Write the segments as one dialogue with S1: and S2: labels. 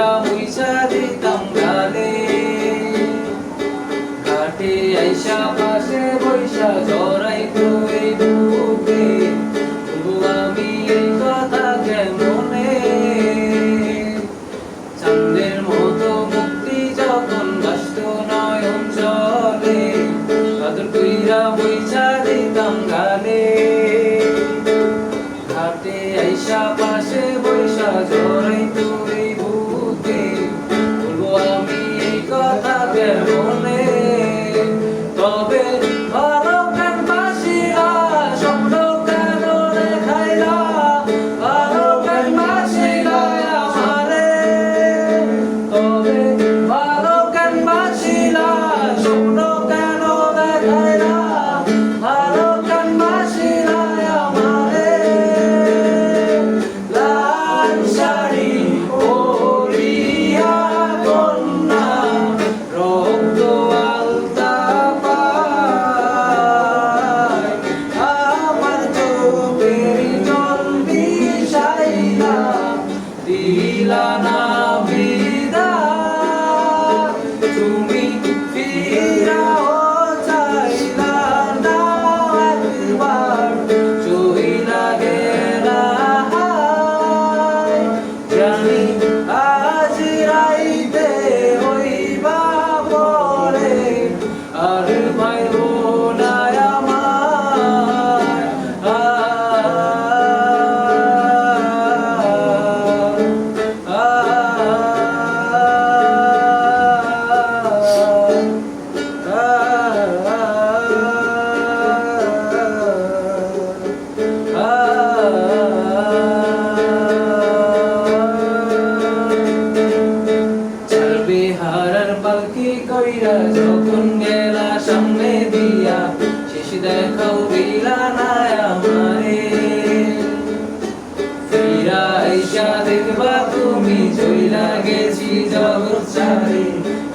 S1: আইসাই সারে কামড়ালে ঘাটে আইসা পাশে বৈশা জড়াই তুই ডুবে আমি এই কথা কেমনে? চান্দের মতো মুক্তি যখন নষ্ট নয়ন চলে কাদর কইরা বৈশা রে কামড়ালে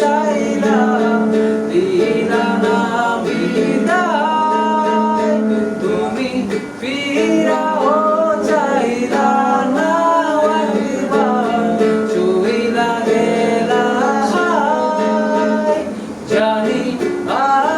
S1: চাইলা দিলা না বিদায়। তুমি ফিরাও চাইলা না একবার চুইলা গেলা জানি আর